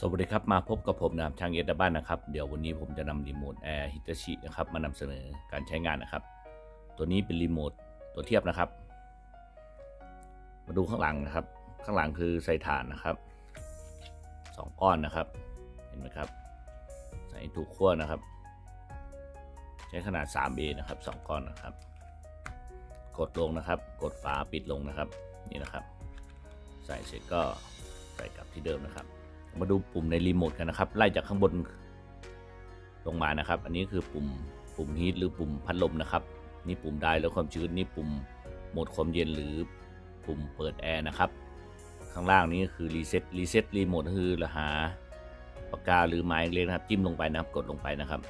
สวัสดีครับ มาพบกับผมนะครับช่างเอสบ้านนะครับ เดี๋ยววันนี้ผมจะนำรีโมทแอร์ฮิตาชินะครับมานำเสนอการใช้งานนะครับ ตัวนี้เป็นรีโมทตัวเทียบนะครับ มาดูข้างหลังนะครับ ข้างหลังคือใส่ถ่านนะครับสองก้อนนะครับ เห็นไหมครับ ใส่ถูกขั้วนะครับ ใช้ขนาด 3A นะครับสองก้อนนะครับ กดลงนะครับ กดฝาปิดลงนะครับ นี่นะครับ ใส่เสร็จก็ใส่กลับที่เดิมนะครับ มาดูปุ่มในรีโมทกันนะครับ ไล่จากข้างบนลงมานะครับ อันนี้คือปุ่มปุ่มฮีทหรือปุ่มพัดลมนะครับ นี่ปุ่มได้แล้วความชื้นนี่ปุ่มโหมดความเย็นหรือปุ่มเปิดแอร์นะครับ ข้างล่างนี้คือรีเซ็ตรีเซ็ตรีโมทคือราหาปากกาหรือไม้เล็กนะครับ จิ้มลงไปนะครับกดลงไปนะครับ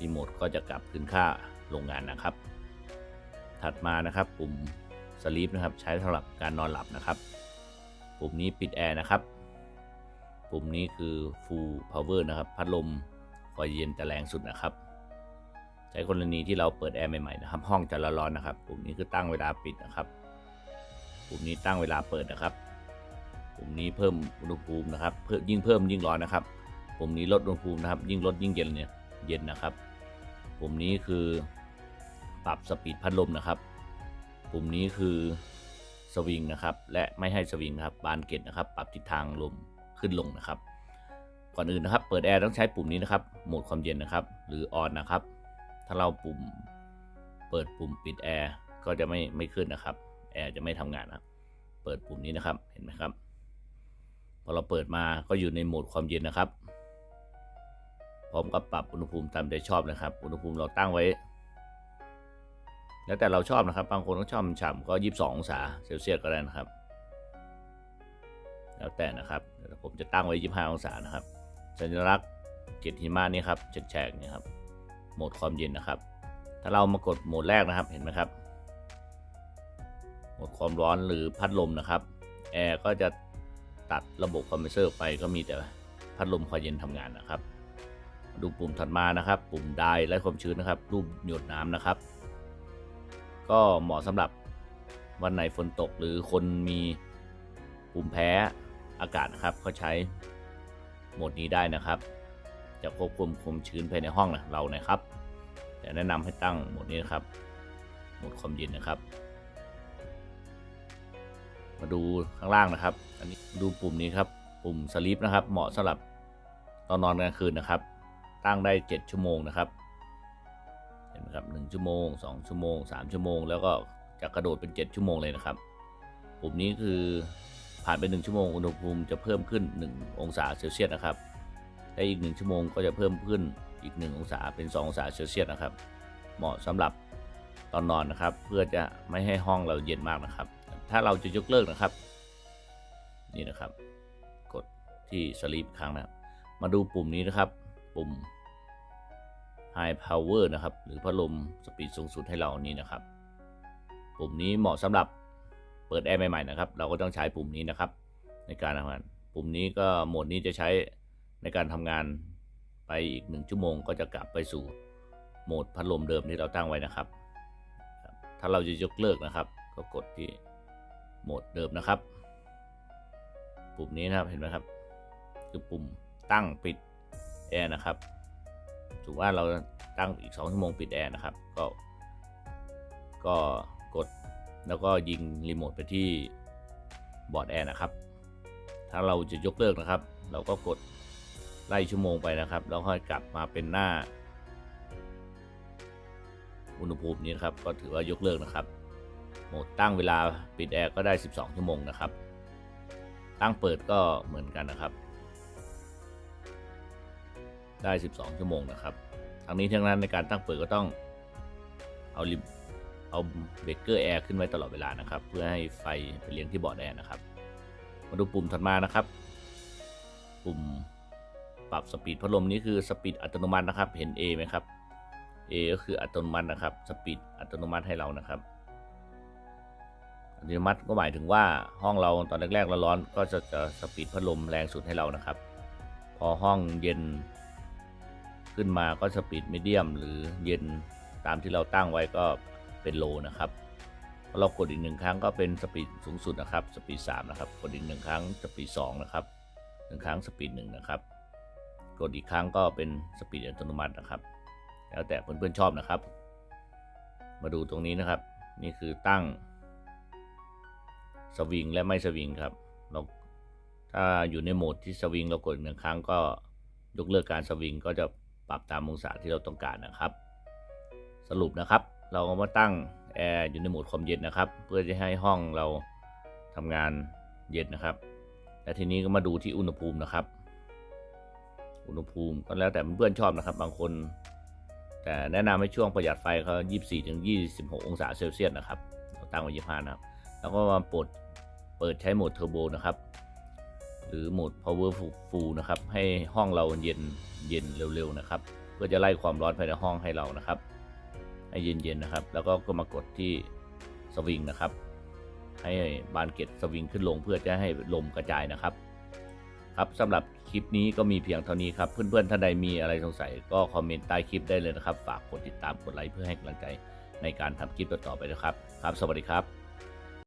รีโมทก็จะกลับคืนค่าโรงงานนะครับ ถัดมานะครับปุ่มสลีปนะครับ ใช้สำหรับการนอนหลับนะครับ ปุ่มนี้ปิดแอร์นะครับ ปุ่มนี้คือ full power นะครับ พัดลมคอยเย็นแต่แรงสุดนะครับ ใช้กรณีที่เราเปิดแอร์ใหม่ๆนะครับ ห้องจะร้อนๆนะครับ ปุ่มนี้คือตั้งเวลาปิดนะครับ ปุ่มนี้ตั้งเวลาเปิดนะครับ ปุ่มนี้เพิ่มอุณหภูมินะครับ เพิ่มยิ่งเพิ่มยิ่งร้อนนะครับ ปุ่มนี้ลดอุณหภูมินะครับ ยิ่งลดยิ่งเย็นเนี่ย เย็นนะครับ ปุ่มนี้คือปรับสปีดพัดลมนะครับ ปุ่มนี้คือสวิงนะครับ และไม่ให้สวิงครับ บานเกตนะครับ ปรับทิศทางลม ขึ้นลงนะครับ ก่อนอื่นนะครับ เปิดแอร์ต้องใช้ปุ่มนี้นะครับ โหมดความเย็นนะครับ หรือออนนะครับ ถ้าเราปุ่มเปิดปุ่มปิดแอร์ก็จะไม่ไม่ขึ้นนะครับ แอร์จะไม่ทำงานนะเปิดปุ่มนี้นะครับ เห็นไหมครับ พอเราเปิดมาก็อยู่ในโหมดความเย็นนะครับ พร้อมกับปรับอุณหภูมิตามใจชอบนะครับ อุณหภูมิเราตั้งไว้ แล้วแต่เราชอบนะครับ บางคนก็ชอบฉ่ำก็ 22 องศาเซลเซียสก็ได้นะครับ แล้วแต่นะครับ ผมจะตั้งไว้ 25 องศานะครับ สัญลักษณ์เกล็ดหิมะนี่ครับแฉกๆนี่ครับ โหมดความเย็นนะครับ ถ้าเรามากดโหมดแรกนะครับ เห็นไหมครับ โหมดความร้อนหรือพัดลมนะครับ แอร์ก็จะตัดระบบคอมเพรสเซอร์ไปก็มีแต่พัดลมคอยเย็นทำงานนะครับ ดูปุ่มถัดมานะครับ ปุ่มไดไล่ความชื้นนะครับ รูปหยดน้ำนะครับ ก็เหมาะสำหรับวันไหนฝนตกหรือคนมีภูมิแพ้ อากาศนะครับก็ใช้โหมดนี้ได้นะครับ จะควบคุมความชื้นภายในห้องนะเรานะครับแต่แนะนำให้ตั้งโหมดนี้นะครับโหมดความเย็นนะครับ มาดูข้างล่างนะครับ อันนี้ดูปุ่มนี้ครับปุ่มสลีปนะครับ เหมาะสำหรับตอนนอนกลางคืนนะครับ ตั้งได้ 7 ชั่วโมงนะครับเห็นไหมครับ1ชั่วโมง 2 ชั่วโมง 3 ชั่วโมง แล้วก็จะกระโดดเป็น 7 ชั่วโมงเลยนะครับ ปุ่มนี้คือ ผ่านไป 1 ชั่วโมงอุณหภูมิจะเพิ่มขึ้น 1 องศาเซลเซียสนะครับและอีก 1 ชั่วโมงก็จะเพิ่มขึ้นอีก 1 องศาเป็น 2 องศาเซลเซียสนะครับ เหมาะสำหรับตอนนอนนะครับ เพื่อจะไม่ให้ห้องเราเย็นมากนะครับ ถ้าเราจะยกเลิกนะครับ นี่นะครับ กดที่สลีปครั้งนะครับ มาดูปุ่มนี้นะครับ ปุ่ม High Power นะครับ หรือพัดลมสปีดสูงสุดให้เรานี่นะครับ ปุ่มนี้เหมาะสำหรับ เปิดแอร์ใหม่ๆนะครับ เราก็ต้องใช้ปุ่มนี้นะครับ ในการทำงาน ปุ่มนี้ก็โหมดนี้จะใช้ในการทำงานไปอีกหนึ่งชั่วโมงก็จะกลับไปสู่โหมดพัดลมเดิมที่เราตั้งไว้นะครับ ถ้าเราจะยกเลิกนะครับ ก็กดที่โหมดเดิมนะครับ ปุ่มนี้นะครับเห็นไหมครับ คือปุ่มตั้งปิดแอร์นะครับถือว่าเราตั้งอีก 2 ชั่วโมงปิดแอร์นะครับ ก็ก็กด แล้วก็ยิงรีโมทไปที่บอร์ดแอร์นะครับ ถ้าเราจะยกเลิกนะครับ เราก็กดไล่ชั่วโมงไปนะครับ แล้วค่อยกลับมาเป็นหน้า อุณหภูมินี้นะครับ ก็ถือว่ายกเลิกนะครับ โหมดตั้งเวลาปิดแอร์ก็ได้ 12 ชั่วโมงนะครับ ตั้งเปิดก็เหมือนกันนะครับ ได้ 12 ชั่วโมงนะครับ ทั้งนี้ทั้งนั้นในการตั้งเปิดก็ต้องเอาลิ เอาเบรกเกอร์แอร์ขึ้นไว้ตลอดเวลานะครับ เพื่อให้ไฟไปเลี้ยงที่บอร์ดแอร์นะครับ มาดูปุ่มถัดมานะครับ ปุ่มปรับสปีดพัดลมนี้คือสปีดอัตโนมัตินะครับ เห็น A ไหมครับ A ก็คืออัตโนมัตินะครับ สปีดอัตโนมัติให้เรานะครับ อัตโนมัติก็หมายถึงว่าห้องเราตอนแรกๆเราร้อนก็จะจะสปีดพัดลมแรงสุดให้เรานะครับ พอห้องเย็น ขึ้นมาก็สปีดมีเดียมหรือเย็นตามที่เราตั้งไว้ก็ เป็นโลนะครับเรากดอีกหนึ่งครั้งก็เป็นสปีดสูงสุดนะครับ สปีด3นะครับ กดอีกหนึ่งครั้งสปีด2นะครับหนึ่งครั้งสปีดหนึ่งนะครับ กดอีกครั้งก็เป็นสปีดอัตโนมัตินะครับ แล้วแต่เพื่อนๆชอบนะครับ มาดูตรงนี้นะครับ นี่คือตั้งสวิงและไม่สวิงครับ เราถ้าอยู่ในโหมดที่สวิงเรากดหนึ่งครั้งก็ยกเลิกการสวิงก็จะปรับตามองศาที่เราต้องการนะครับ สรุปนะครับ เราก็มาตั้งแอร์อยู่ในโหมดความเย็นนะครับ เพื่อจะให้ห้องเราทำงานเย็นนะครับและทีนี้ก็มาดูที่อุณหภูมินะครับ อุณหภูมิก็แล้วแต่เพื่อนชอบนะครับ บางคน แต่แนะนำให้ช่วงประหยัดไฟเขา24ถึง26 องศาเซลเซียสนะครับเราตั้งไว้25นะครับ แล้วก็มาปลดเปิดใช้โหมดเทอร์โบนะครับ หรือโหมด power full นะครับ ให้ห้องเราเย็นเย็นเร็วๆนะครับ เพื่อจะไล่ความร้อนภายในห้องให้เรานะครับ ให้เย็นๆนะครับ แล้วก็ก็มากดที่สวิงนะครับ ให้บานเกตสวิงขึ้นลงเพื่อจะให้ลมกระจายนะครับ ครับสำหรับคลิปนี้ก็มีเพียงเท่านี้ครับ เพื่อนๆท่านใดมีอะไรสงสัยก็คอมเมนต์ใต้คลิปได้เลยนะครับ ฝากกดติดตามกดไลค์เพื่อให้กำลังใจในการทำคลิปต่อๆไปนะครับ ครับ สวัสดีครับ